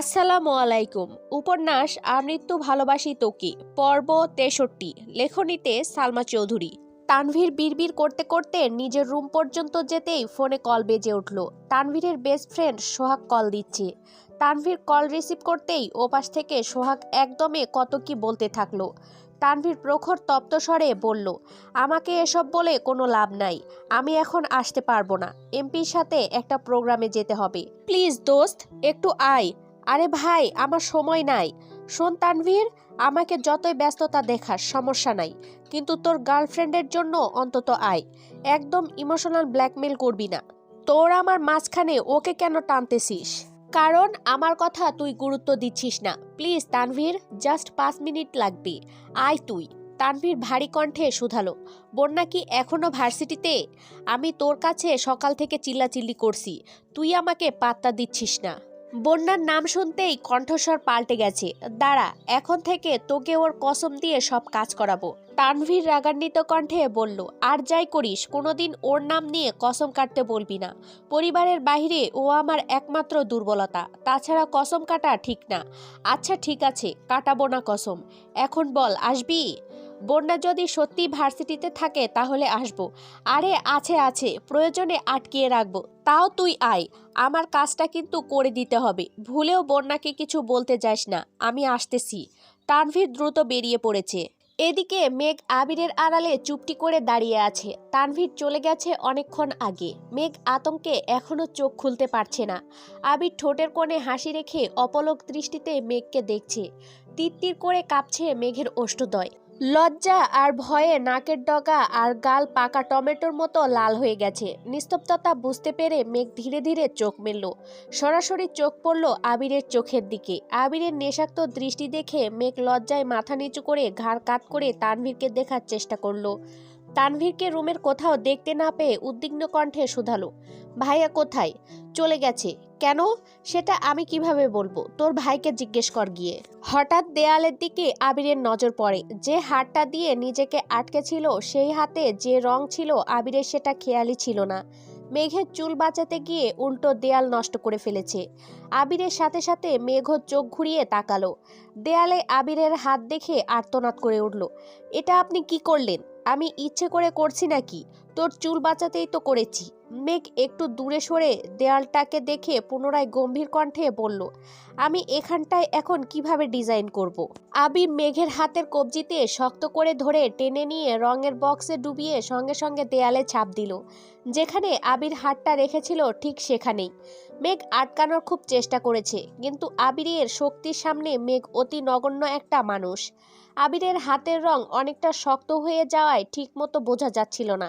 আসসালামু আলাইকুম। উপন্যাস আমৃত্যু ভালোবাসি তোকে পর্ব তেষট্টি। লেখনীতে সালমা চৌধুরী। তানভীর বিড়বিড় করতে করতে নিজের রুম পর্যন্ত যেতেই ফোনে কল বেজে উঠল। তানভীরের বেস্ট ফ্রেন্ড সোহাগ কল দিচ্ছে। তানভীর কল রিসিভ করতেই ওপাশ থেকে সোহাগ একদমে কত কি বলতে থাকল। তানভীর প্রখর তপ্ত স্বরে বলল, আমাকে এসব বলে কোনো লাভ নাই। আমি এখন আসতে পারব না। এমপির সাথে একটা প্রোগ্রামে যেতে হবে। প্লিজ দোস্ত, একটু আয়। আরে ভাই, আমার সময় নাই। শোন তানভীর, আমাকে যতই ব্যস্ততা দেখাস সমস্যা নাই, কিন্তু তোর গার্লফ্রেন্ডের জন্য অন্তত আয়। একদম ইমোশনাল ব্ল্যাকমেল করবি না। তোর আমার মাঝখানে ওকে কেন টানতেছিস? কারণ আমার কথা তুই গুরুত্ব দিচ্ছিস না। প্লিজ তানভীর, জাস্ট পাঁচ মিনিট লাগবে। আয় তুই। তানভীর ভারী কণ্ঠে শুধালো, বন্যা কি এখনও ভার্সিটিতে? আমি তোর কাছে সকাল থেকে চিল্লাচিল্লি করছি। তুই আমাকে পাত্তা দিচ্ছিস না। বন্যার নাম শুনতেই কণ্ঠস্বর পাল্টে গেছে। দাঁড়া, এখন থেকে তোকে ওর কসম দিয়ে সব কাজ করাবো। তানভীর রাগান্বিত কণ্ঠে বলল, আর যাই করিস, কোনোদিন ওর নাম নিয়ে কসম কাটতে বলবি না। পরিবারের বাইরে ও আমার একমাত্র দুর্বলতা। তাছাড়া কসম কাটা ঠিক না। আচ্ছা ঠিক আছে, কাটাবো না কসম। এখন বল, আসবি? বন্যা যদি সত্যি ভার্সিটিতে থাকে তাহলে আসব। আরে, আছে আছে, প্রয়োজনে আটকিয়ে রাখব। তাও তুই আয়, আমার কাজটা কিন্তু করে দিতে হবে। ভুলেও বন্যাকে কিছু বলতে যাস না, আমি আসতেছি। তানভীর দ্রুত বেরিয়ে পড়েছে। এদিকে মেঘ আবিরের আড়ালে চুপটি করে দাঁড়িয়ে আছে। তানভীর চলে গেছে অনেকক্ষণ আগে। মেঘ আতঙ্কে এখনও চোখ খুলতে পারছে না। আবির ঠোঁটের কোণে হাসি রেখে অপলক দৃষ্টিতে মেঘকে দেখছে। তিত্তির করে কাঁপছে মেঘের ওষ্ঠদয় লজ্জা আর ভয়ে নাকের ডগা আর গাল পাকা টমেটোর মতো লাল হয়ে গেছে। নিস্তব্ধতা বুঝতে পেরে মেঘ ধীরে ধীরে চোখ মেলল। সরাসরি চোখ পড়ল আবিরের চোখের দিকে। আবিরের নেশাক্ত দৃষ্টি দেখে মেঘ লজ্জায় মাথা নিচু করে ঘাড় কাত করে তানভীরকে দেখার চেষ্টা করল। তানভীরকে রুমের কোথাও দেখতে না পেয়ে উদ্বিগ্ন কণ্ঠে শুধালো, ভাইয়া কোথায়? চলে গেছে। কেন? সেটা আমি কীভাবে বলব? তোর ভাইকে জিজ্ঞেস কর গিয়ে। হঠাৎ দেয়ালের দিকে আবিরের নজর পড়ে। যে হাতটা দিয়ে নিজেকে আটকে ছিল সেই হাতে যে রং ছিল আবিরের সেটা খেয়ালই ছিল না। মেঘের চুল বাঁচাতে গিয়ে উল্টো দেয়াল নষ্ট করে ফেলেছে। আবিরের সাথে সাথে মেঘ চোখ ঘুরিয়ে তাকালো। দেয়ালে আবিরের হাত দেখে আর্তনাদ করে উঠল, এটা আপনি কি করলেন? আমি ইচ্ছে করে করছি নাকি? তোর চুল বাঁচাতেই তো করেছি। মেঘ একটু দূরে সরে দেয়ালটাকে দেখে পুনরায় গম্ভীর কণ্ঠে বলল, আমি এখানটায় এখন কীভাবে ডিজাইন করব। আবির মেঘের হাতের কবজিতে শক্ত করে ধরে টেনে নিয়ে রঙের বক্সে ডুবিয়ে সঙ্গে সঙ্গে দেয়ালে ছাপ দিল, যেখানে আবির হাতটা রেখেছিল ঠিক সেখানেই। মেঘ আটকানোর খুব চেষ্টা করেছে, কিন্তু আবিরের শক্তির সামনে মেঘ অতি নগণ্য একটা মানুষ। আবিরের হাতের রং অনেকটা শক্ত হয়ে যাওয়ায় ঠিকমতো বোঝা যাচ্ছিল না,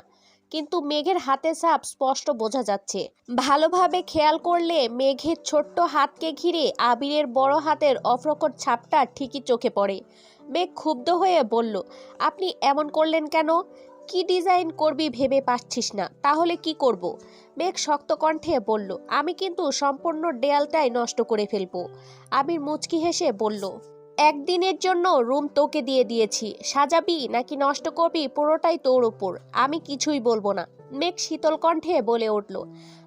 কিন্তু মেঘের হাতে সাপ স্পষ্ট বোঝা যাচ্ছে। ভালোভাবে খেয়াল করলে মেঘের ছোট্ট হাতকে ঘিরে আবিরের বড় হাতের অপ্রকট ছাপটা ঠিকই চোখে পড়ে। মেঘ ক্ষুব্ধ হয়ে বলল, আপনি এমন করলেন কেন? কি ডিজাইন করবি ভেবে পাচ্ছিস না, তাহলে কি করব। মেঘ শক্ত কণ্ঠে বলল, আমি কিন্তু সম্পূর্ণ দেয়ালটাই নষ্ট করে ফেলব। আবির মুচকি হেসে বলল, একদিনের জন্য রুম তোকে দিয়ে দিয়েছি, সাজাবি নাকি নষ্ট করবি পুরোটাই তোর ওপর আমি কিছুই বলব না। মেঘ শীতল কণ্ঠে বলে উঠল,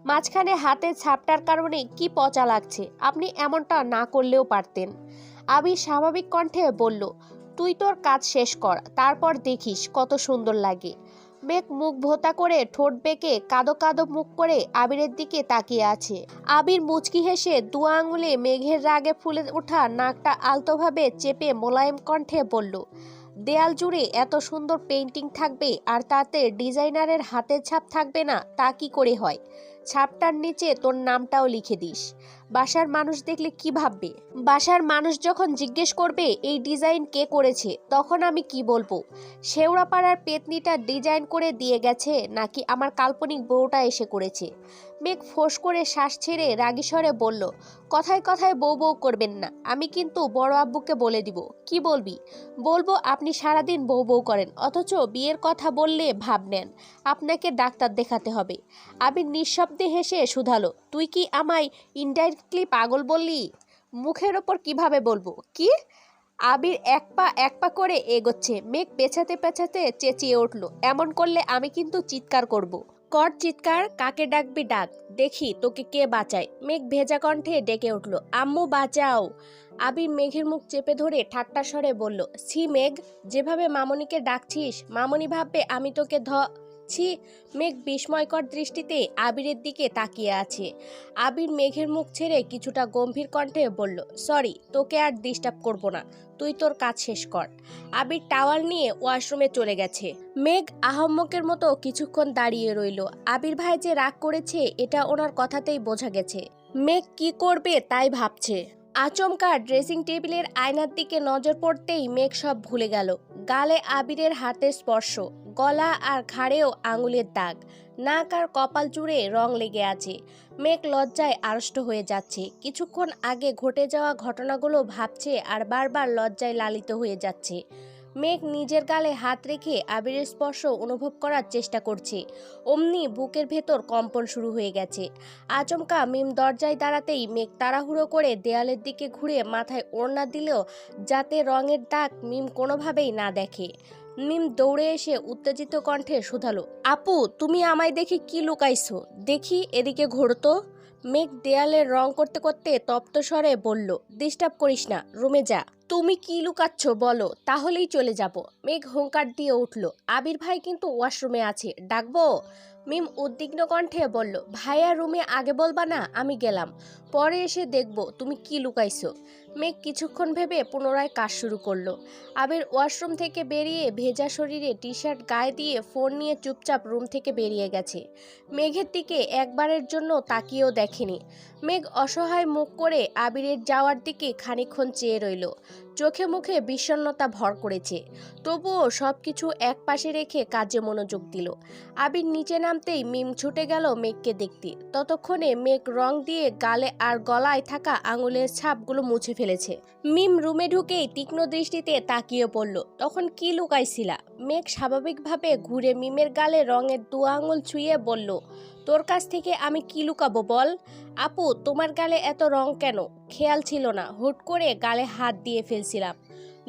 মাঝখানে হাতে ছাপটার কারণে কি পচা লাগছে, আপনি এমনটা না করলেও পারতেন। আমি স্বাভাবিক কণ্ঠে বলল তুই তোর কাজ শেষ কর, তারপর দেখিস কত সুন্দর লাগে। মেঘ মুখ ভোতা করে ঠোঁট বেঁকে কাদো কাদো মুখ করে আবিরের দিকে তাকিয়ে আছে। আবির মুচকি হেসে দু আঙুলে মেঘের রাগে ফুলে ওঠা নাকটা আলতোভাবে চেপে মোলায়েম কণ্ঠে বলল, দেয়াল জুড়ে এত সুন্দর পেন্টিং থাকবে আর তাতে ডিজাইনারের হাতের ছাপ থাকবে না, তা কি করে হয়? ছাপটার নিচে তোর নামটাও লিখে দিস। বাসার মানুষ দেখলে কি ভাববে? বাসার মানুষ যখন জিজ্ঞেস করবে, এই ডিজাইন কে করেছে? তখন আমি কি বলব? শেওড়াপাড়ার পেতনিটা ডিজাইন করে দিয়ে গেছে, নাকি আমার কাল্পনিক বউটা এসে করেছে? মেঘ ফোঁস করে শ্বাস ছেড়ে রাগী স্বরে বলল, কথায় কথায় বউ বউ করবেন না, আমি কিন্তু বড় আব্বুকে বলে দিব। কি বলবি? বলব আপনি সারাদিন বউ বউ করেন, অথচ বিয়ের কথা বললে ভাব নেন। আপনাকে ডাক্তার দেখাতে হবে। আমি নিঃশব্দে হেসে শুধালো তুই কি আমায় ইনডাইরেক্টলি পাগল বললি? মুখের ওপর কীভাবে বলব? কি? আবির এক পা এক পা করে এগোচ্ছে। মেঘ পেছাতে পেছাতে চেঁচিয়ে উঠল। এমন করলে আমি কিন্তু চিৎকার করব। কর চিৎকার, কাকে ডাকবি ডাক। দেখি তোকে কে বাঁচায়। মেঘ ভেজা কণ্ঠে ডেকে উঠল, আম্মু, বাঁচাও। আবির মেঘের মুখ চেপে ধরে ঠাট্টা স্বরে বলল সি মেঘ, যেভাবে মামনিকে ডাকছিস, মামনি ভাববে আমি তোকে ধ ছি মেঘ বিস্ময়কর দৃষ্টিতে আবিরের দিকে তাকিয়ে আছে। আবির মেঘের মুখ ছেড়ে কিছুটা গম্ভীর কণ্ঠে বলল, সরি, তোকে আর ডিস্টার্ব করব না, তুই তোর কাজ শেষ কর। আবির টাওয়াল নিয়ে ওয়াশরুমে চলে গেছে। মেঘ আহম্মকের মতো কিছুক্ষণ দাঁড়িয়ে রইল। আবির ভাই যে রাগ করেছে, এটা ওনার কথাতেই বোঝা গেছে। মেঘ কি করবে তাই ভাবছে। আচমকা ড্রেসিং টেবিলের আয়নার দিকে নজর পড়তেই মেঘ সব ভুলে গেল। গালে আবিরের হাতের স্পর্শ। গলা আর ঘাড়েও আঙুলের দাগ। নাক আর কপাল জুড়ে রং লেগে আছে। মেঘ লজ্জায় আড়ষ্ট হয়ে যাচ্ছে। কিছুক্ষণ আগে ঘটে যাওয়া ঘটনাগুলো ভাবছে আর বারবার লজ্জায় লালিত হয়ে যাচ্ছে। মেঘ নিজের গালে হাত রেখে আবিরের স্পর্শ অনুভব করার চেষ্টা করছে। অমনি বুকের ভেতর কম্পন শুরু হয়ে গেছে। আচমকা মিম দরজায় দাঁড়াতেই মেঘ তাড়াহুড়ো করে দেয়ালের দিকে ঘুরে মাথায় ওড়না দিলেও যাতে রঙের দাগ মিম কোনোভাবেই না দেখে। মিম দৌড়ে এসে উত্তেজিত কণ্ঠে শুধালো, আপু, তুমি আমায় দেখি কি লুকাইছো? দেখি এদিকে ঘোরতো মেঘ দেয়ালের রং করতে করতে তপ্ত স্বরে বলল, ডিস্টার্ব করিস না, রুমে যা। তুমি কি লুকাচ্ছ বলো, তাহলেই চলে যাব। মেঘ হুঙ্কার দিয়ে উঠল, আবির ভাই কিন্তু ওয়াশরুমে আছে, ডাকবো? মিম উদ্বিগ্ন কণ্ঠে বলল, ভাইয়া রুমে আগে বলবা না, আমি গেলাম। পরে এসে দেখব তুমি কি লুকাইছো। মেঘ কিছুক্ষণ ভেবে পুনরায় কাজ শুরু করল। আবির ওয়াশরুম থেকে বেরিয়ে ভেজা শরীরে টি শার্ট গায়ে দিয়ে ফোন নিয়ে চুপচাপ রুম থেকে বেরিয়ে গেছে। মেঘের দিকে একবারের জন্য তাকিয়েও দেখেনি। মেঘ অসহায় মুখ করে আবিরের যাওয়ার দিকে খানিক্ষণ চেয়ে রইল। চোখে মুখে বিষণ্ণতা ভর করেছে। তবুও সব কিছু এক পাশে রেখে কাজে মনোযোগ দিল। আবির নিচে নামতেই মিম ছুটে গেল মেঘকে দেখতে। ততক্ষণে মেঘ রং দিয়ে গালে আর গলায় থাকা আঙুলের ছাপগুলো মুছে ফেলেছে। মিম রুমে ঢুকেই তীক্ষ্ণ দৃষ্টিতে তাকিয়ে পড়ল। তখন কি লুকাইছিলা মেঘ স্বাভাবিকভাবে ঘুরে মিমের গালে রঙের দু আঙুল ছুঁয়ে বলল তোর কাছ থেকে আমি কি লুকাবো বল? আপু, তোমার গালে এত রং কেন? খেয়াল ছিল না, হুট করে গালে হাত দিয়ে ফেলছিলাম।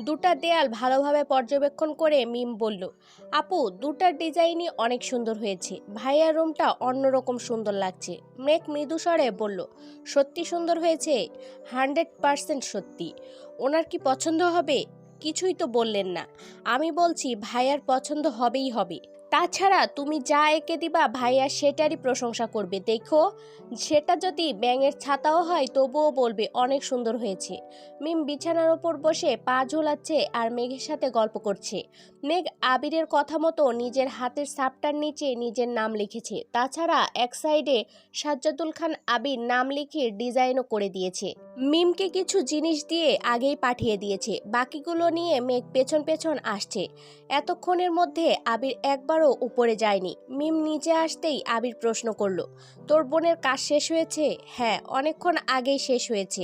দুটা দেয়াল ভালোভাবে পর্যবেক্ষণ করে মিম বলল, আপু দুটার ডিজাইনই অনেক সুন্দর হয়েছে। ভাইয়ার রুমটা অন্যরকম সুন্দর লাগছে। মেঘ মৃদু স্বরে বলল, সত্যি সুন্দর হয়েছে? হান্ড্রেড পার্সেন্ট সত্যি। ওনার কি পছন্দ হবে? কিছুই তো বললেন না। আমি বলছি, ভাইয়ার পছন্দ হবেই হবে। তাছাড়া তুমি যা এঁকে দিবা ভাইয়া সেটারই প্রশংসা করবে, দেখো। সেটা যদি ব্যাঙের ছাতাও হয়, তবুও বলবে অনেক সুন্দর হয়েছে। মিম বিছানার ওপর বসে পা ঝোলাচ্ছে আর মেঘের সাথে গল্প করছে। মেঘ আবিরের কথা মতো নিজের হাতের সাপটার নিচে নিজের নাম লিখেছে। তাছাড়া এক সাইডে সাজ্জাদুল খান আবির নাম লিখে ডিজাইনও করে দিয়েছে। মিমকে কিছু জিনিস দিয়ে আগেই পাঠিয়ে দিয়েছে। বাকিগুলো নিয়ে মেঘ পেছন পেছন আসছে। এতক্ষণের মধ্যে আবির একবারও উপরে যায়নি। মিম নিচে আসতেই আবির প্রশ্ন করল, তোর বোনের কাজ শেষ হয়েছে? হ্যাঁ অনেকক্ষণ আগেই শেষ হয়েছে।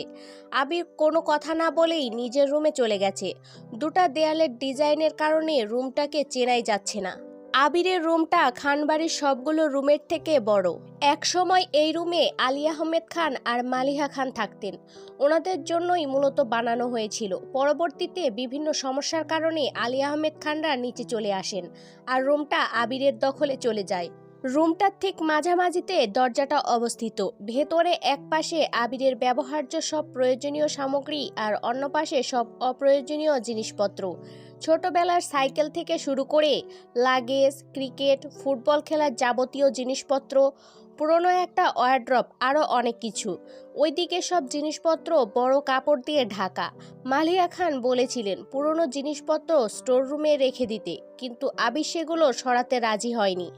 আবির কোনো কথা না বলেই নিজের রুমে চলে গেছে। দুটা দেয়ালের ডিজাইনের কারণে রুমটাকে চেনাই যাচ্ছে না। আবিরের রুমটা খানবাড়ির সবগুলো রুমের থেকে বড়। এক সময় এই রুমে আলী আহমেদ খান আর মালিহা খান থাকতেন। ওনাদের জন্যই মূলত বানানো হয়েছিল। পরবর্তীতে বিভিন্ন সমস্যার কারণে আলী আহমেদ খানরা নিচে চলে আসেন আর রুমটা আবিরের দখলে চলে যায়। রুমটার ঠিক মাঝামাঝিতে দরজাটা অবস্থিত। ভেতরে এক পাশে আবিরের ব্যবহার্য সব প্রয়োজনীয় সামগ্রী আর অন্য পাশে সব অপ্রয়োজনীয় জিনিসপত্র। ছোটবেলার সাইকেল থেকে শুরু করে লাগেজ, ক্রিকেট, ফুটবল খেলার যাবতীয় জিনিসপত্র, পুরনো একটা ওয়ারড্রপ আরও অনেক কিছু। ওইদিকে সব জিনিসপত্র বড় কাপড় দিয়ে ঢাকা। মালিয়া খান বলেছিলেন, পুরনো জিনিসপত্র স্টোর রুমে রেখে দিতে, কিন্তু আবির সেগুলো সরাতে রাজি হয়নি।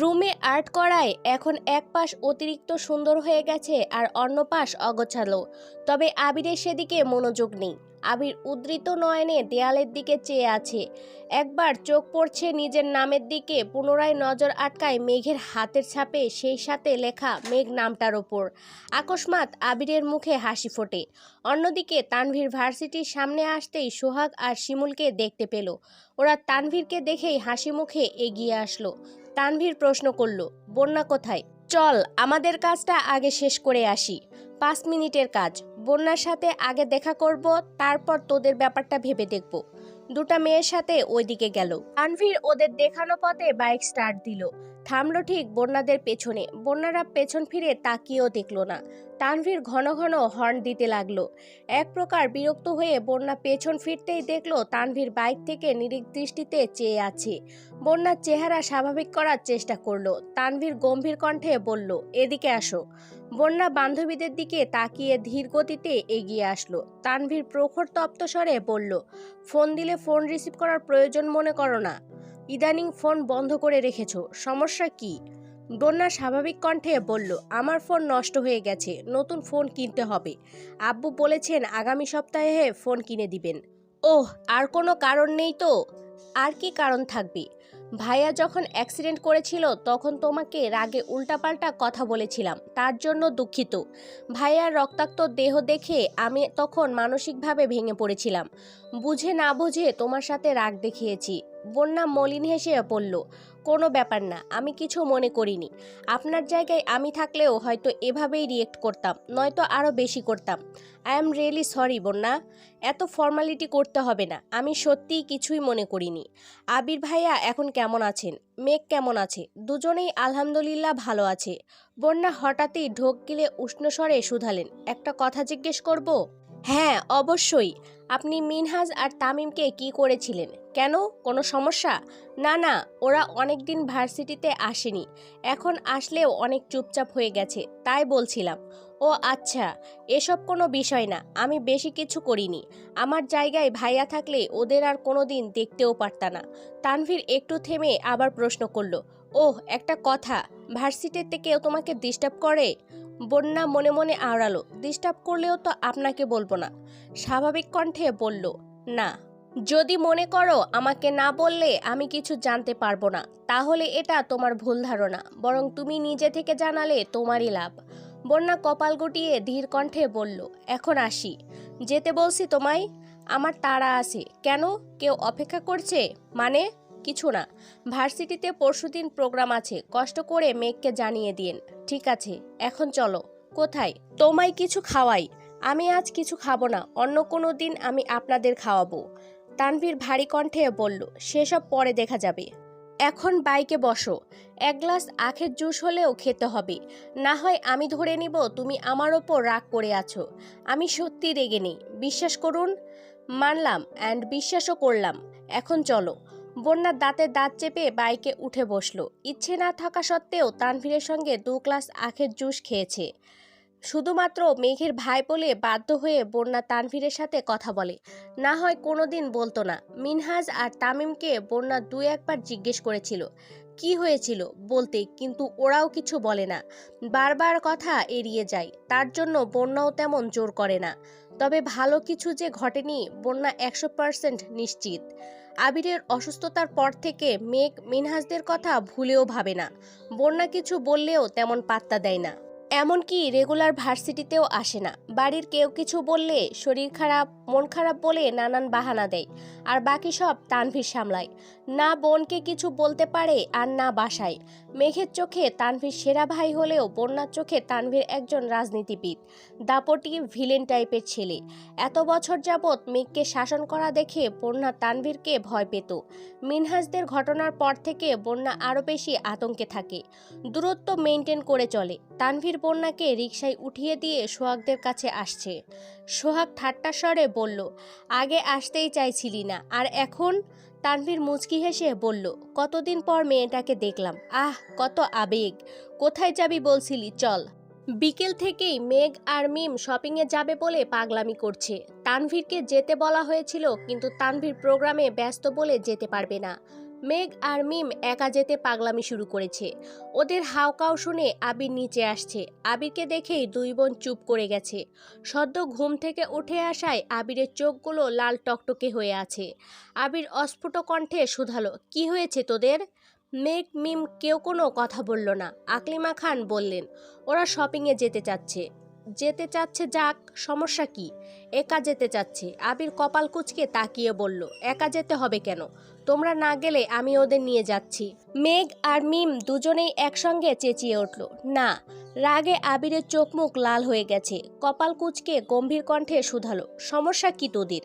রুমে আর্ট করায় এখন এক পাশ অতিরিক্ত সুন্দর হয়ে গেছে আর অন্য পাশ অগোছালো। তবে আবিরের সেদিকে মনোযোগ নেই। আবির উদ্ধৃত নয়নে দেয়ালের দিকে চেয়ে আছে। একবার চোখ পড়ছে নিজের নামের দিকে, পুনরায় নজর আটকায় মেঘের হাতের ছাপে সেই সাথে লেখা মেঘ নামটার ওপর। আকস্মাৎ আবিরের মুখে হাসি ফোটে। অন্যদিকে তানভীর ভার্সিটির সামনে আসতেই সোহাগ আর শিমুলকে দেখতে পেল। ওরা তানভীরকে দেখেই হাসি মুখে এগিয়ে আসলো। তানভীর প্রশ্ন করল, বন্যা কোথায়? চল, আমাদের কাজটা আগে শেষ করে আসি। পাঁচ মিনিটের কাজ। বন্যার সাথে আগে দেখা করব, তারপর তোদের ব্যাপারটা ভেবে দেখব। দুটা মেয়ের সাথে ওইদিকে গেল। তানভীর ওদের দেখানো পথে বাইক স্টার্ট দিল। থামলো ঠিক বন্যাদের পেছনে। বন্যারা পেছন ফিরে তাকিয়েও দেখল না। তানভীর ঘন ঘন হর্ন দিতে লাগল। এক প্রকার বিরক্ত হয়ে বন্যা পেছন ফিরতেই দেখল তানভীর বাইক থেকে নিরিক দৃষ্টিতে চেয়ে আছে। বন্যার চেহারা স্বাভাবিক করার চেষ্টা করল। তানভীর গম্ভীর কণ্ঠে বলল, এদিকে আসো। বন্যা বান্ধবীদের দিকে তাকিয়ে ধীর গতিতে এগিয়ে আসলো। তানভীর প্রখর তপ্ত স্বরে বলল, ফোন দিলে ফোন রিসিভ করার প্রয়োজন মনে করো না। ইদানিং ফোন বন্ধ করে রেখেছ, সমস্যা কি? বন্যা স্বাভাবিক কণ্ঠে বলল, আমার ফোন নষ্ট হয়ে গেছে, নতুন ফোন কিনতে হবে। আব্বু বলেছেন আগামী সপ্তাহে ফোন কিনে দিবেন। ওহ, আর কোনো কারণ নেই তো? আর কি কারণ থাকবে? ভাইয়া যখন অ্যাক্সিডেন্ট করেছিল, তখন তোমাকে রাগে উল্টাপাল্টা কথা বলেছিলাম। তার জন্য দুঃখিত। ভাইয়ার রক্তাক্ত দেহ দেখে আমি তখন মানসিকভাবে ভেঙে পড়েছিলাম। বুঝে না বুঝে তোমার সাথে রাগ দেখিয়েছি। বন্যা মলিন হেসে বলল কোনো ব্যাপার না, আমি কিছু মনে করিনি। আপনার জায়গায় আমি থাকলেও হয়তো এভাবেই রিয়েক্ট করতাম, নয়তো আরও বেশি করতাম। আই এম রিয়েলি সরি বন্যা। এত ফর্মালিটি করতে হবে না, আমি সত্যিই কিছুই মনে করিনি। আবির ভাইয়া এখন কেমন আছেন? মেঘ কেমন আছে? দুজনেই আলহামদুলিল্লাহ ভালো আছে। বন্যা হঠাৎই ঢোক গিলে উষ্ণ স্বরে শুধালেন, একটা কথা জিজ্ঞেস করব? হ্যাঁ অবশ্যই। আপনি মিনহাজ আর তামিমকে কি করেছিলেন? কেন? কোনো সমস্যা? না না, ওরা অনেক দিন ভার্সিটিতে আসেনি। এখন আসলেও অনেক চুপচাপ হয়ে গেছে, তাই বলছিলাম। ও আচ্ছা এসব কোনো বিষয় না, আমি বেশি কিছু করিনি। আমার জায়গায় ভাইয়া থাকলে ওদের আর কোনো দিন দেখতেও পারতা না। তানভীর একটু থেমে আবার প্রশ্ন করল, ওহ, একটা কথা, ভার্সিটিতে কেউ তোমাকে ডিস্টার্ব করে? বন্যা মনে মনে আওড়ালো। ডিস্টার্ব করলেও তো আপনাকে বলব না। স্বাভাবিক কণ্ঠে বলল, না। যদি মনে করো আমাকে না বললে আমি কিছু জানতে পারব না। তাহলে এটা তোমার ভুল ধারণা, বরং তুমি নিজে থেকে জানালে তোমারই লাভ। বন্যা কপাল গুটিয়ে ধীর কণ্ঠে বলল, এখন আসি। যেতে বলছি তোমায়? আমার তাড়া আছে। কেন? কেউ অপেক্ষা করছে? মানে কিছু না। ভার্সিটিতে পরশুদিন প্রোগ্রাম আছে, কষ্ট করে মেঘকে জানিয়ে দিন। ঠিক আছে, এখন চলো। কোথায়? তোমায় কিছু খাওয়াই। আমি আজ কিছু খাব না, অন্য কোনো দিন আমি আপনাদের খাওয়াবো। তানভীর ভারী কণ্ঠে বলল, সেসব পরে দেখা যাবে। এখন বাইকে বসো। এক গ্লাস আখের জুস হলেও খেতে হবে। না হয় আমি ধরে নিব তুমি আমার ওপর রাগ করে আছো। আমি সত্যি রেগে নেই। বিশ্বাস করুন, মানলাম অ্যান্ড বিশ্বাসও করলাম। এখন চলো। বন্যার দাঁতে দাঁত চেপে বাইকে উঠে বসল। ইচ্ছে না থাকা সত্ত্বেও তানভীরের সঙ্গে দু গ্লাস আখের জুস খেয়েছে। শুধুমাত্র মেঘের ভাই বলে বাধ্য হয়ে বন্যা তানভীরের সাথে কথা বলে। না হয় কোনোদিন বলতো না। মিনহাজ আর তামিমকে বন্যা দু একবার জিজ্ঞেস করেছিল। কি হয়েছিল বলতে কিন্তু ওরাও কিছু বলে না। বারবার কথা এড়িয়ে যায়, তার জন্য বন্যাও তেমন জোর করে না। তবে ভালো কিছু যে ঘটেনি বন্যা একশো পার্সেন্ট নিশ্চিত। আবিরের অসুস্থতার পর থেকে মেঘ মিনহাজদের কথা ভুলেও ভাবে না। বন্যা কিছু বললেও তেমন পাত্তা দেয় না। এমনকি রেগুলার ভার্সিটিতেও আসে না। বাড়ির কেউ কিছু বললে শরীর খারাপ, মন খারাপ বলে নানান বাহানা দেয়, আর বাকি সব তানভীর সামলায়। না বোনকে কিছু বলতে পারে আর না বাসায়। মেঘের চোখে তানভীর সেরা ভাই হলেও বন্যার চোখে তানভীর একজন রাজনীতিবিদ, দাপটি ভিলেন টাইপের ছেলে। এত বছর যাবৎ মেঘকে শাসন করা দেখে বন্যা তানভীরকে ভয় পেত। মিনহাজদের ঘটনার পর থেকে বন্যা আরও বেশি আতঙ্কে থাকে। দূরত্ব মেনটেন করে চলে। তানভীর বন্যাকে রিকশায় উঠিয়ে দিয়ে সোহাগদের কাছে আসছে। সোহাগ ঠাট্টা স্বরে বলল, আগে আসতেই চাইছিলি না, আর এখন? তানভীর মুচকি হেসে বলল, কতদিন পর মেয়েটাকে দেখলাম, আহ, কত আবেগ। কোথায় যাবি বলছিলি, চল। বিকেল থেকেই মেঘ আর মিম শপিংয়ে যাবে বলে পাগলামি করছে। তানভীরকে যেতে বলা হয়েছিল, কিন্তু তানভীর প্রোগ্রামে ব্যস্ত বলে যেতে পারবে না। মেঘ আর মিম একা যেতে পাগলামি শুরু করেছে। ওদের হাওকাও শুনে আবির নিচে আসছে। আবিরকে দেখেই দুই বোন চুপ করে গেছে। সদ্য ঘুম থেকে উঠে আসায় আবিরের চোখগুলো লাল টকটকে হয়ে আছে। আবির অস্ফুট কণ্ঠে শুধালো, কি হয়েছে তোদের? মেঘ, মিম কেউ কোনো কথা বলল না। আকলিমা খান বললেন, ওরা শপিংয়ে যেতে চাচ্ছে। যেতে চাচ্ছে যাক, সমস্যা কি? একা যেতে চাচ্ছে। আবির কপাল কুচকে তাকিয়ে বলল, একা যেতে হবে কেন? তোমরা না গেলে আমি ওদের নিয়ে যাচ্ছি। মেঘ আর মিম দুজনেই একসঙ্গে চেঁচিয়ে উঠল। না, রাগে আবিরের চোখ মুখ লাল হয়ে গেছে। কপাল কুচকে গম্ভীর কণ্ঠে শুধালো, সমস্যা কি তোদের?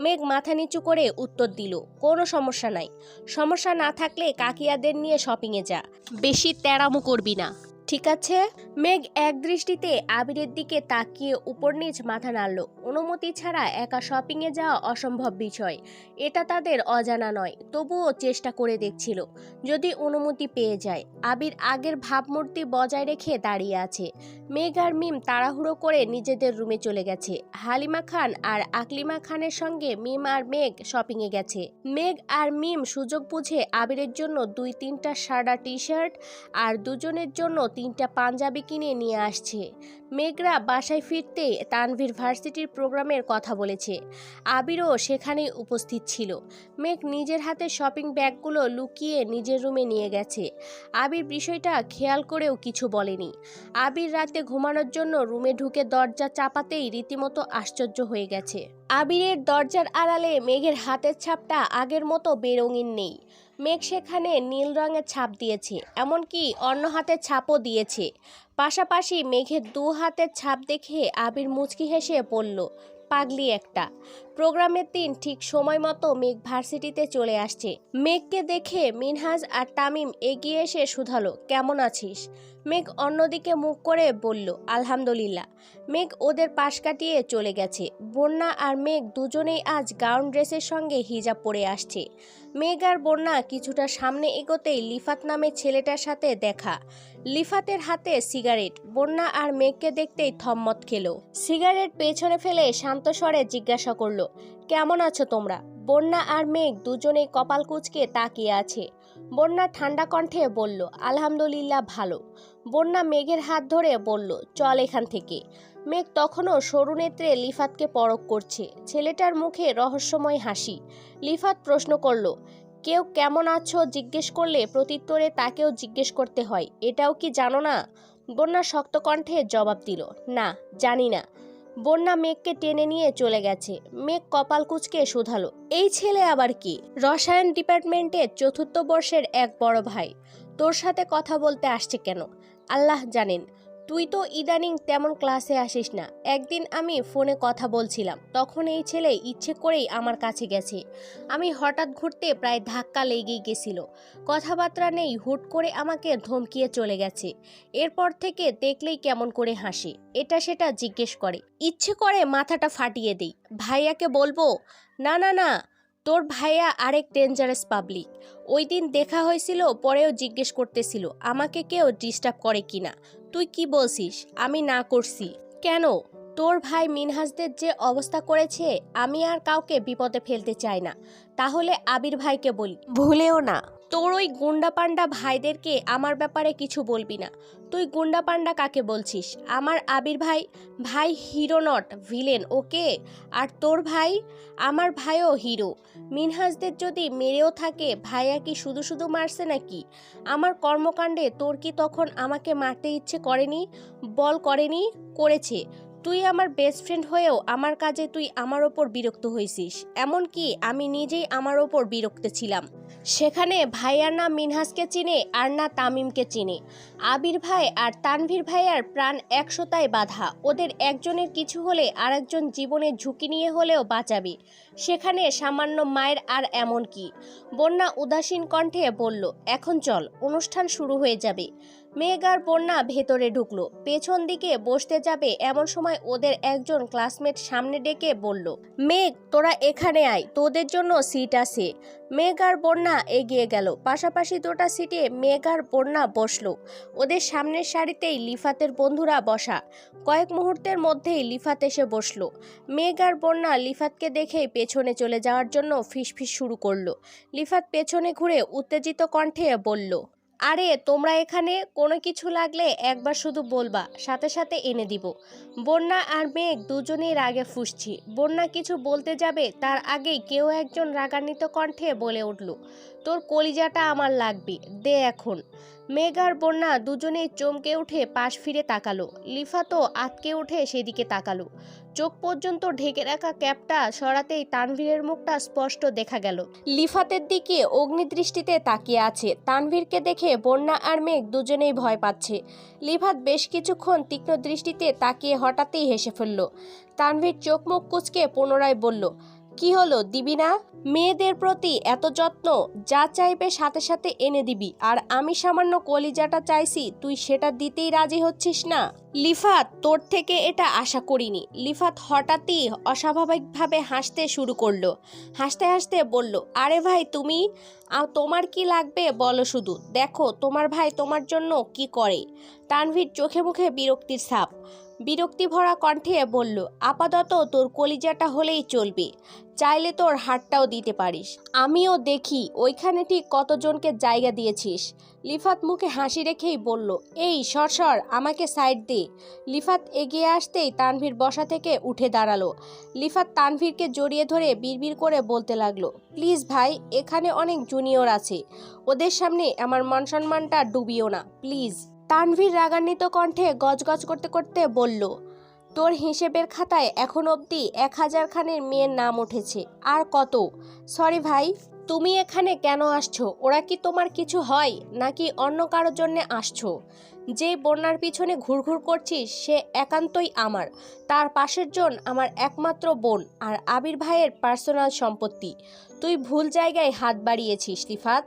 মেঘ মাথা নিচু করে উত্তর দিল, কোনো সমস্যা নাই। সমস্যা না থাকলে কাকিয়াদের নিয়ে শপিংয়ে যা। বেশি তেরামো করবি না। ঠিক আছে? মেঘ এক দৃষ্টিতে আবিরের দিকে তাকিয়ে উপর নিচ মাথা নাড়ল। অনুমতি ছাড়া একা শপিংয়ে যাওয়া অসম্ভব বিষয়। এটা তাদের অজানা নয়, তবুও চেষ্টা করে দেখছিল, যদি অনুমতি পেয়ে যায়। আবির আগের ভাবমূর্তি বজায় রেখে দাঁড়িয়ে আছে। মেঘ আর মিম তাড়াহুড়ো করে নিজেদের রুমে চলে গেছে। হালিমা খান আর আকলিমা খানের সঙ্গে মিম আর মেঘ শপিংয়ে গেছে। মেঘ আর মিম সুযোগ বুঝে আবিরের জন্য দুই তিনটা সাদা টি শার্ট আর দুজনের জন্য তিনটা পাঞ্জাবি কিনে নিয়ে আসছে। মেঘরা বাসায় ফিরতে তানভীর ভার্সিটির প্রোগ্রামের কথা বলেছে। আবিরও সেখানেই উপস্থিত ছিল। মেঘ নিজের হাতে শপিং ব্যাগগুলো লুকিয়ে নিজের রুমে নিয়ে গেছে। আবির বিষয়টা খেয়াল করেও কিছু বলেনি। আবির রাতে ঘুমানোর জন্য রুমে ঢুকে দরজা চাপাতেই রীতিমতো আশ্চর্য হয়ে গেছে। আবিরের দরজার আড়ালে মেঘের হাতের ছাপটা আগের মতো বেরঙিন নেই। মেঘ সেখানে নীল রঙের ছাপ দিয়েছে, এমনকি অন্য হাতের ছাপও দিয়েছে। পাশাপাশি মেঘের দু হাতের ছাপ দেখে আবির মুচকি হেসে পড়ল পাগলি একটা। প্রোগ্রামের দিন ঠিক সময় মতো মেঘ ভার্সিটিতে চলে আসছে। মেঘকে দেখে মিনহাজ আর তামিম এগিয়ে এসে শুধালো, কেমন আছিস? মেঘ অন্যদিকে মুখ করে বলল, আলহামদুলিল্লাহ। মেঘ ওদের পাশ কাটিয়ে চলে গেছে। বন্যা আর মেঘ দুজনেই আজ গাউন ড্রেসের সঙ্গে হিজাব পরে আসছে। মেঘ আর বন্যা কিছুটা সামনে এগোতেই লিফাত নামে ছেলেটার সাথে দেখা। লিফাতের হাতে সিগারেট। বন্যা আর মেঘকে দেখতেই থম্মত খেলো। সিগারেট পেছনে ফেলে শান্ত স্বরে জিজ্ঞাসা করল, কেমন আছো তোমরা? বন্যা আর মেঘ দুজনেই কপাল কুচকে তাকিয়ে আছে। বন্যা ঠান্ডা কণ্ঠে বলল, আলহামদুলিল্লাহ ভালো। বন্যা মেঘের হাত ধরে বলল, চল এখান থেকে। মেঘ তখনও সরু নেত্রে লিফাতকে পরক করছে। ছেলেটার মুখে রহস্যময় হাসি। লিফাত প্রশ্ন করল, কেউ কেমন আছো? জিজ্ঞেস করলে প্রত্যুত্তরে তাকেও জিজ্ঞেস করতে হয়, এটাও কি জানো না? বন্যা শক্ত কণ্ঠে জবাব দিল, না, জানি না। বন্যা মেঘকে টেনে নিয়ে চলে গেছে। মেঘ কপাল কুচকে শুধালো, এই ছেলে আবার কি? রসায়ন ডিপার্টমেন্টের চতুর্থ বর্ষের এক বড় ভাই। তোর সাথে কথা বলতে আসছে কেন? আল্লাহ জানেন। তুই তো ইদানিং তেমন ক্লাসে আসিস না। একদিন আমি ফোনে কথা বলছিলাম। তখন এই ছেলে ইচ্ছে করেই আমার কাছে গেছে। আমি হঠাৎ ঘুরতে প্রায় ধাক্কা লেগেই গেছিল। কথাবার্তা নেই, হুট করে আমাকে ধমকিয়ে চলে গেছে। এরপর থেকে দেখলেই কেমন করে হাসে। এটা সেটা জিজ্ঞেস করে। ইচ্ছে করে মাথাটা ফাটিয়ে দেই। ভাইয়াকে বলব, না না না, তোর ভাইয়া আরেক ডেঞ্জারাস পাবলিক ওই দিন দেখা হয়েছিল, পরেও জিজ্ঞেস করতেছিল, আমাকে কেউ ডিস্টার্ব করে কিনা। তুই কি বলছিস? আমি না করছি। কেন? তোর ভাই মিনহাজদের যে অবস্থা করেছে, আমি আর কাউকে বিপদে ফেলতে চাই না। তাহলে আবির ভাইকে বলি। ভুলেও না। তোর ওই গুন্ডা পান্ডা ভাইদেরকে আমার ব্যাপারে কিছু বলবি না। তুই গুন্ডা পান্ডা কাকে বলছিস? আমার আবির ভাই ভাই হিরো নট, ভিলেন, ওকে? আর তোর ভাই? আমার ভাইও হিরো। মিনহাজদের যদি মেরেও থাকে, ভাইয়া কি শুধু শুধু মারছে নাকি? আমার কর্মকাণ্ডে তোর কি তখন আমাকে মারতে ইচ্ছে করেনি? বল করেনি? করেছে। তুই আমার বেস্ট ফ্রেন্ড হয়েও আমার কাজে তুই আমার ওপর বিরক্ত হয়েছিস এমনকি আমি নিজেই আমার ওপর বিরক্ত ছিলাম। সেখানে ভাইয়ার না মিনহাসকে চিনে আর না তামিমকে চিনে। আবির ভাই আর তানভীর ভাইয়ার প্রাণ একশোতায় বাধা। ওদের একজনের কিছু হলে আরেকজন জীবনের ঝুঁকি নিয়ে হলেও বাঁচাবে। সেখানে সামান্য মায়ের আর এমন কি? বন্যা উদাসীন কণ্ঠে বলল, এখন চল, অনুষ্ঠান শুরু হয়ে যাবে। মেঘ আর বন্যা ভেতরে ঢুকলো। পেছন দিকে বসতে যাবে এমন সময় ওদের একজন ক্লাসমেট সামনে ডেকে বলল, মেঘ, তোরা এখানে আয়, তোদের জন্য সিট আছে। মেঘ আর বন্যা এগিয়ে গেল। পাশাপাশি দুটা সিটে মেঘ আর বন্যা বসল। ওদের সামনের সারিতেই লিফাতের বন্ধুরা বসা। কয়েক মুহূর্তের মধ্যেই লিফাত এসে বসল। মেঘ আর বন্যা লিফাতকে দেখেই পেছনে চলে যাওয়ার জন্য ফিসফিস শুরু করল। লিফাত পেছনে ঘুরে উত্তেজিত কণ্ঠে বলল, আরে, তোমরা এখানে? কোনো কিছু লাগলে একবার শুধু বলবা, সাথে সাথে এনে দিব। বন্যা আর মেঘ দুজনেই রাগে ফুসছি। বন্যা কিছু বলতে যাবে, তার আগেই কেউ একজন রাগান্বিত কণ্ঠে বলে উঠল, তোর কলিজাটা আমার লাগবে, দে এখন। মেঘ আর বন্যা দুজনেই চমকে উঠে পাশ ফিরে তাকালো। লিফা তো আটকে উঠে সেদিকে তাকালো। চোখ পর্যন্ত ঢেকে রাখা ক্যাপটা সরাতেই তানভীরের মুখটা স্পষ্ট দেখা গেল। লিফাতের দিকে অগ্নিদৃষ্টিতে তাকিয়ে আছে। তানভীরকে দেখে বন্যা আর মেঘ দুজনেই ভয় পাচ্ছে। লিফাত বেশ কিছুক্ষণ তীক্ষ্ণ দৃষ্টিতে তাকিয়ে হঠাৎই হেসে ফেলল। তানভীর চোখ মুখ কুচকে পুনরায় বলল কি হলো দিবি না? মেয়েদের প্রতি এত যত্ন, যা চাইবে সাথে সাথে এনে দিবি। আর আমি সামান্য কলিজাটা চাইছি, তুই সেটা দিতেই রাজি হচ্ছিস না? লিফাত, তোর থেকে এটা আশা করিনি। লিফাত হঠাৎই অস্বাভাবিকভাবে হাসতে শুরু করল। হাসতে হাসতে বলল, আরে ভাই, তুমি? তোমার কি লাগবে বলো শুধু। দেখো, তোমার ভাই তোমার জন্য কি করে? তানভীর চোখে মুখে বিরক্তির ছাপ। বিরক্তি ভরা কণ্ঠে বলল, আপাতত তোর কলিজাটা হলেই চলবে। চাইলে তোর হাতটাও দিতে পারিস। আমিও দেখি ওইখানে ঠিক কতজনকে জায়গা দিয়েছিস। লিফাত মুখে হাসি রেখেই বলল, এই সর সর, আমাকে সাইড দে। লিফাত এগিয়ে আসতেই তানভীর বসা থেকে উঠে দাঁড়াল। লিফাত তানভীরকে জড়িয়ে ধরে বিড়বিড় করে বলতে লাগল, প্লিজ ভাই, এখানে অনেক জুনিয়র আছে। ওদের সামনে আমার মান সম্মানটা ডুবিও না, প্লিজ। তানভীর রাগান্বিত কণ্ঠে গজগজ করতে করতে বলল, তোর হিসেবের খাতায় এখন অবধি এক হাজার খানের মেয়ের নাম উঠেছে। আর কত? সরি ভাই, তুমি এখানে কেন আসছো? ওরা কি তোমার কিছু হয় নাকি অন্য কারোর জন্য আসছো? যে বন্যার পিছনে ঘুরঘুর করছিস, সে একান্তই আমার। তার পাশের জন আমার একমাত্র বোন আর আবির ভাইয়ের পার্সোনাল সম্পত্তি। তুই ভুল জায়গায় হাত বাড়িয়েছিস, লিফাত।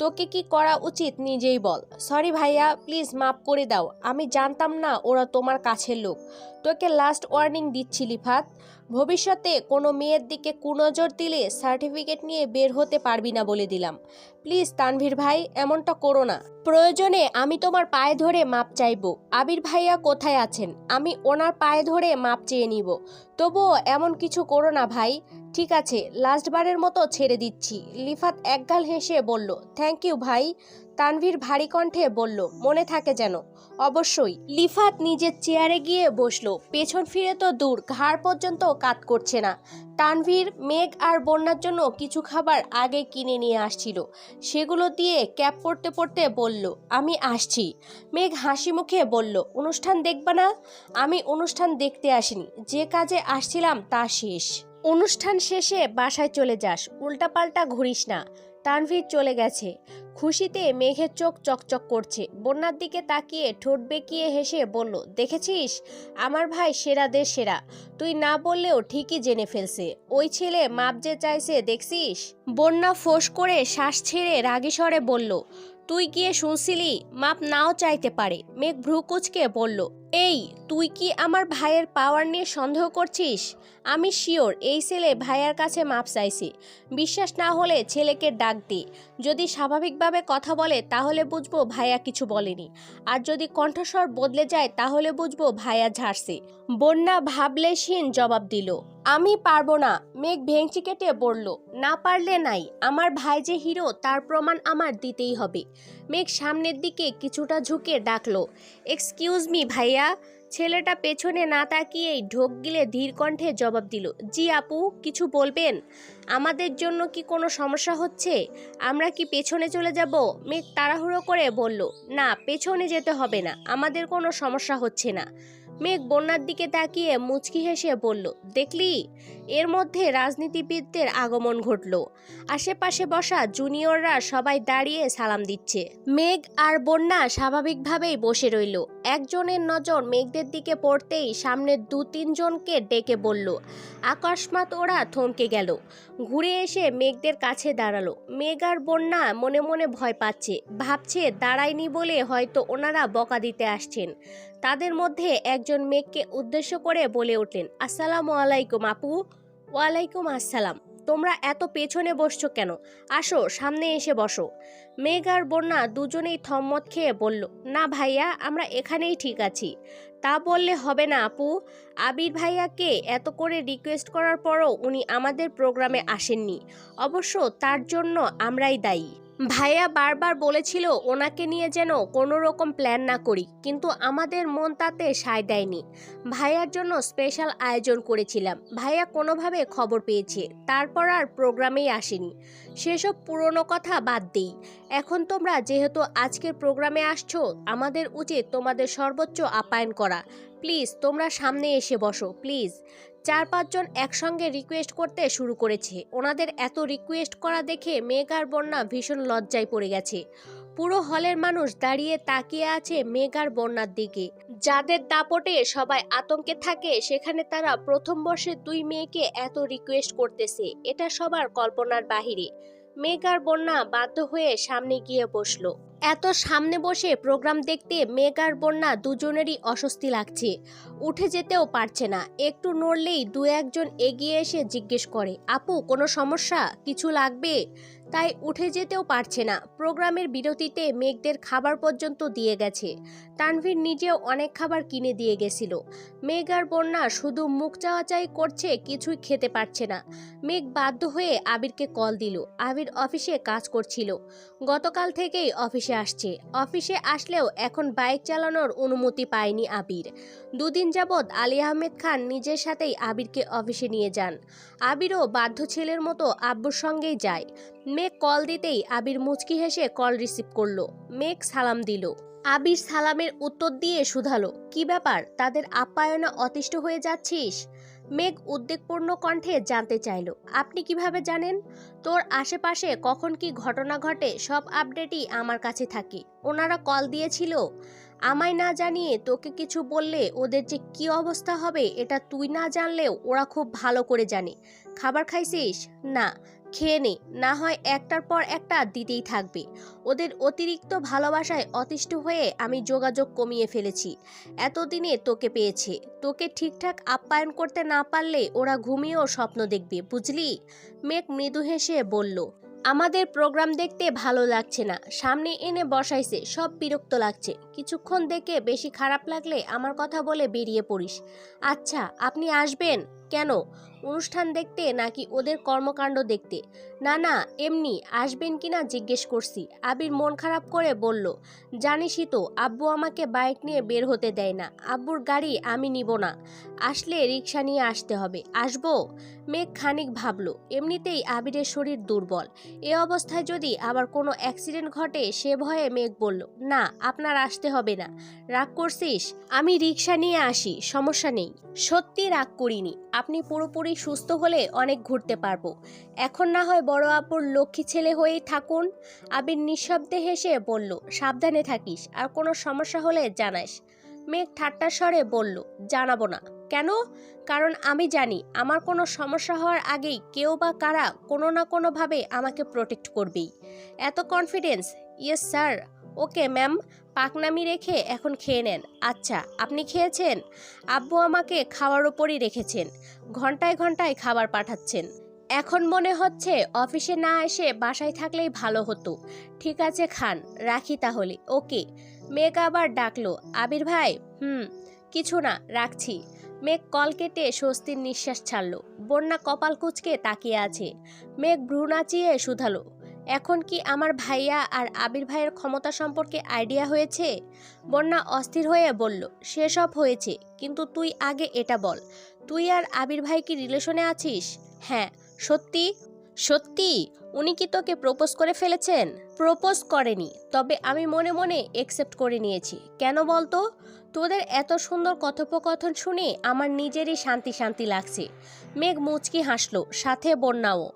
তোকে কি করা উচিত নিজেই বল। সরি ভাইয়া, প্লিজ মাফ করে দাও। আমি জানতাম না ওরা তোমার কাছের লোক। তোকে লাস্ট ওয়ার্নিং দিচ্ছি লিফাত। ভবিষ্যতে কোনো মেয়ের দিকে কুনজর দিলে সার্টিফিকেট নিয়ে বের হতে পারবি না বলে দিলাম। প্লিজ তানভীর ভাই, এমনটা করো না। প্রয়োজনে আমি তোমার পায়ে ধরে মাপ চাইব। আবির ভাইয়া কোথায় আছেন? আমি ওনার পায়ে ধরে মাপ চেয়ে নিব। তবুও এমন কিছু করো না ভাই। ঠিক আছে লাস্টবারের মতো ছেড়ে দিচ্ছি। লিফাত একগাল হেসে বলল থ্যাংক ইউ ভাই। তানভীর ভারী কণ্ঠে বলল, মনে থাকে যেন। অবশ্যই, লিফাত নিজের চেয়ারে গিয়ে বসল। পেছন ফিরে তো দূর, ঘাড় পর্যন্ত কাত করছে না। তানভীর মেঘ আর বন্যার জন্য কিছু খাবার আগে কিনে নিয়ে আসছিল। সেগুলো দিয়ে ক্যাপ পড়তে পড়তে বলল, আমি আসছি। মেঘ হাসি মুখে বলল, অনুষ্ঠান দেখবা না? আমি অনুষ্ঠান দেখতে আসিনি। যে কাজে আসছিলাম তা শেষ। অনুষ্ঠান শেষে বাসায় চলে যাস। উল্টাপাল্টা ঘুরিস না। তানভীর চলে গেছে। খুশিতে মেঘের চোখ চকচক করছে। বন্যার দিকে তাকিয়ে ঠোঁট বেঁকিয়ে হেসে বলল, দেখেছিস? আমার ভাই সেরাদের সেরা। তুই না বললেও ঠিকই জেনে ফেলছে। ওই ছেলে মাপ যে চাইছে, দেখছিস? বন্যা ফোঁস করে শ্বাস ছেড়ে রাগী স্বরে বলল, তুই গিয়ে শুনছিলি? মাপ নাও চাইতে পারে। মেঘ ভ্রুকুচকে বলল এই, তুই কি আমার ভাইয়ের পাওয়ার নিয়ে সন্দেহ করছিস? আমি শিওর এই ছেলে ভাইয়ার কাছে মাপ চাইছি। বিশ্বাস না হলে ছেলেকে ডাক দে। যদি স্বাভাবিকভাবে কথা বলে, তাহলে বুঝব ভাইয়া কিছু বলেনি। আর যদি কণ্ঠস্বর বদলে যায়, তাহলে বুঝব ভাইয়া ঝাড়ছে। বন্যা ভাবলে ভাবলেশহীন জবাব দিল। আমি পারব না। মেঘ ভেঙচি কেটে বলল, না পারলে নাই। আমার ভাই যে হিরো তার প্রমাণ আমার দিতেই হবে। মেঘ সামনের দিকে কিছুটা ঝুঁকে ডাকলো। এক্সকিউজ মি ভাইয়া। ছেলেটা পেছনে না তাকিয়েই ঢোক গিলে ধীর কণ্ঠে জবাব দিল, জি আপু, কিছু বলবেন? আমাদের জন্য কি কোনো সমস্যা হচ্ছে? আমরা কি পেছনে চলে যাব? মেঘ তাড়াহুড়ো করে বলল, না, পেছনে যেতে হবে না। আমাদের কোনো সমস্যা হচ্ছে না। মেঘ বন্যার দিকে তাকিয়ে মুচকি হেসে বলল, দেখলি? এর মধ্যে রাজনীতিবিদদের আগমন ঘটল। আশেপাশে বসা জুনিয়ররা সবাই দাঁড়িয়ে সালাম দিচ্ছে। মেঘ আর বন্যা স্বাভাবিকভাবেই বসে রইল। একজনের নজর মেঘদের দিকে পড়তেই সামনের দু তিনজনকে ডেকে বলল আকস্মাত ওরা থমকে গেল। ঘুরে এসে মেঘদের কাছে দাঁড়াল। মেঘ আর বন্যা মনে মনে ভয় পাচ্ছে। ভাবছে দাঁড়ায়নি বলে হয়তো ওনারা বকা দিতে আসছেন। তাদের মধ্যে একজন মেঘকে উদ্দেশ্য করে বলে উঠলেন, আসসালামু আলাইকুম আপু। ওয়ালাইকুম আসসালাম। তোমরা এত পেছনে বসছো কেন? আসো, সামনে এসে বসো। মেঘ আর বন্যা দুজনেই থম্মত খেয়ে বলল, না ভাইয়া, আমরা এখানেই ঠিক আছি। তা বললে হবে না, আপু। আবির ভাইয়াকে এত করে রিকোয়েস্ট করার পরও উনি আমাদের প্রোগ্রামে আসেননি। অবশ্য তার জন্য আমরাই দায়ী। ভাইয়া বারবার বলেছিল ওনাকে নিয়ে যেন কোনো রকম প্ল্যান না করি, কিন্তু আমাদের মন তাতে সায় দেয়নি। ভাইয়ার জন্য স্পেশাল আয়োজন করেছিলাম। ভাইয়া কোনোভাবে খবর পেয়েছে, তারপর আর প্রোগ্রামেই আসেনি। সেসব পুরনো কথা বাদ দিই। এখন তোমরা যেহেতু আজকের প্রোগ্রামে আসছো, আমাদের উচিত তোমাদের সর্বোচ্চ আপ্যায়ন করা। প্লিজ তোমরা সামনে এসে বসো প্লিজ চার পাঁচজন একসঙ্গে রিকোয়েস্ট করতে শুরু করেছে। ওনাদের এত রিকোয়েস্ট করা দেখে মেঘ আর বন্যা ভীষণ লজ্জায় পড়ে গেছে। পুরো হলের মানুষ দাঁড়িয়ে তাকিয়ে আছে মেঘ আর বন্যার দিকে। যাদের দাপটে সবাই আতঙ্কে থাকে, সেখানে তারা প্রথম বর্ষের দুই মেয়েকে এত রিকোয়েস্ট করতেছে। এটা সবার কল্পনার বাহিরে। মেঘ আর বন্যা বাধ্য হয়ে সামনে গিয়ে বসল। এত সামনে বসে প্রোগ্রাম দেখতে মেঘ আর বন্যা দুজনেরই অস্বস্তি লাগছে। উঠে যেতেও পারছে না। একটু নড়লেই দু একজন এগিয়ে এসে জিজ্ঞেস করে, আপু, কোনো সমস্যা? কিছু লাগবে? তাই উঠে যেতেও পারছে না। প্রোগ্রামের বিরতিতে মেঘদের খাবার পর্যন্ত দিয়ে গেছে। তানভীর নিজেও অনেক খাবার কিনে দিয়ে গেছিল। মেঘ আর বন্যা শুধু মুখ চাওয়াচাই করছে, কিছুই খেতে পারছে না। মেঘ বাধ্য হয়ে আবিরকে কল দিল। আবির অফিসে কাজ করছিল। গতকাল থেকেই অফিসে আসছে। অফিসে আসলেও এখন বাইক চালানোর অনুমতি পায়নি আবির। দুদিন যাবৎ আলী আহমেদ খান নিজের সাথেই আবিরকে অফিসে নিয়ে যান। আবিরও বাধ্য ছেলের মতো আব্বুর সঙ্গেই যায়। মেঘ কল দিতেই আবির মুচকি হেসে কল রিসিভ করল। মেঘ সালাম দিল। আবির সালামের উত্তর দিয়ে শুধালো, কি ব্যাপার? তাদের আপ্যায়নে অতিষ্ঠ হয়ে যাচ্ছিস? মেঘ উদ্বেগপূর্ণ কণ্ঠে জানতে চাইল, আপনি কীভাবে জানেন? তোর আশেপাশে কখন কি ঘটনা ঘটে সব আপডেটই আমার কাছে থাকে। ওনারা কল দিয়েছিল, আমায় না জানিয়ে তোকে কিছু বললে ওদের যে কি অবস্থা হবে এটা তুই না জানলেও ওরা খুব ভালো করে জানে। খাবার খাইছিস? না খেয়ে নে, না হয় একটার পর একটা দিতেই থাকবে। ওদের অতিরিক্ত ভালোবাসায় অতিষ্ঠ হয়ে আমি যোগাযোগ কমিয়ে ফেলেছি। এতদিনে তোকে পেয়েছে। তোকে ঠিকঠাক আপ্যায়ন করতে না পারলে ওরা ঘুমিয়েও স্বপ্ন দেখবে, বুঝলি? মেঘ মৃদু হেসে বলল, আমাদের প্রোগ্রাম দেখতে ভালো লাগছে না। সামনে এনে বসাইছে, সব বিরক্ত লাগছে। কিছুক্ষণ দেখে বেশি খারাপ লাগলে আমার কথা বলে বেরিয়ে পড়িস। আচ্ছা আপনি আসবেন? কেন? অনুষ্ঠান দেখতে নাকি ওদের কর্মকাণ্ড দেখতে? না না, এমনি, আসবেন কি না জিজ্ঞেস করছি। আবির মন খারাপ করে বলল, জানিসই তো, আব্বু আমাকে বাইক নিয়ে বের হতে দেয় না। আব্বুর গাড়ি আমি নিব না। আসলে রিক্সা নিয়ে আসতে হবে। আসব? মেঘ খানিক ভাবলো। এমনিতেই আবিরের শরীর দুর্বল। এ অবস্থায় যদি আবার কোনো অ্যাক্সিডেন্ট ঘটে, সে ভয়ে মেঘ বলল, না, আপনার আসতে হবে না। রাগ করছিস? আমি রিক্সা নিয়ে আসি, সমস্যা নেই। সত্যি রাগ করিনি। আপনি পুরোপুরি সুস্থ হলে অনেক ঘুরতে পারব। এখন না হয় বড় আপুর লক্ষ্মী ছেলে হয়েই থাকুন। আবির নিঃশব্দে হেসে বলল, সাবধানে থাকিস, আর কোনো সমস্যা হলে জানাস। মেঘ ঠাট্টা স্বরে বলল, জানাব না। কেন? কারণ আমি জানি, আমার কোনো সমস্যা হওয়ার আগেই কেউ বা কারা কোনো না কোনোভাবে আমাকে প্রোটেক্ট করবেই। এত confidence yes sir okay, ma'am. পাকনামি রেখে এখন খেয়ে নেন। আচ্ছা আপনি খেয়েছেন? আব্বু আমাকে খাওয়ার ওপরই রেখেছেন। ঘন্টায় ঘন্টায় খাবার পাঠাচ্ছেন। এখন মনে হচ্ছে অফিসে না এসে বাসায় থাকলেই ভালো হতো। ঠিক আছে, খান। রাখি তাহলে। ওকে। মেঘ আবার ডাকলো, আবির ভাই? হুম, কিছু না, রাখছি। মেঘ কল কেটে স্বস্তির নিঃশ্বাস ছাড়লো। বন্যা কপাল কুচকে তাকিয়ে আছে। মেঘ ভ্রু নাচিয়ে শুধালো। এখন কি আমার ভাইয়া আর আবির ভাইয়ের ক্ষমতা সম্পর্কে আইডিয়া হয়েছে? বন্যা অস্থির হয়ে বলল, সেসব হয়েছে, কিন্তু তুই আগে এটা বল। তুই আর আবির ভাই কি রিলেশনে আছিস? হ্যাঁ সত্যি? সত্যি? উনি কি তোকে প্রপোজ করে ফেলেছেন? প্রপোজ করেনি, তবে আমি মনে মনে একসেপ্ট করে নিয়েছি। কেন বলতো? তোদের এত সুন্দর কথোপকথন শুনে আমার নিজেরই শান্তি শান্তি লাগছে। মেঘ মুচকি হাসলো, সাথে বন্যাও।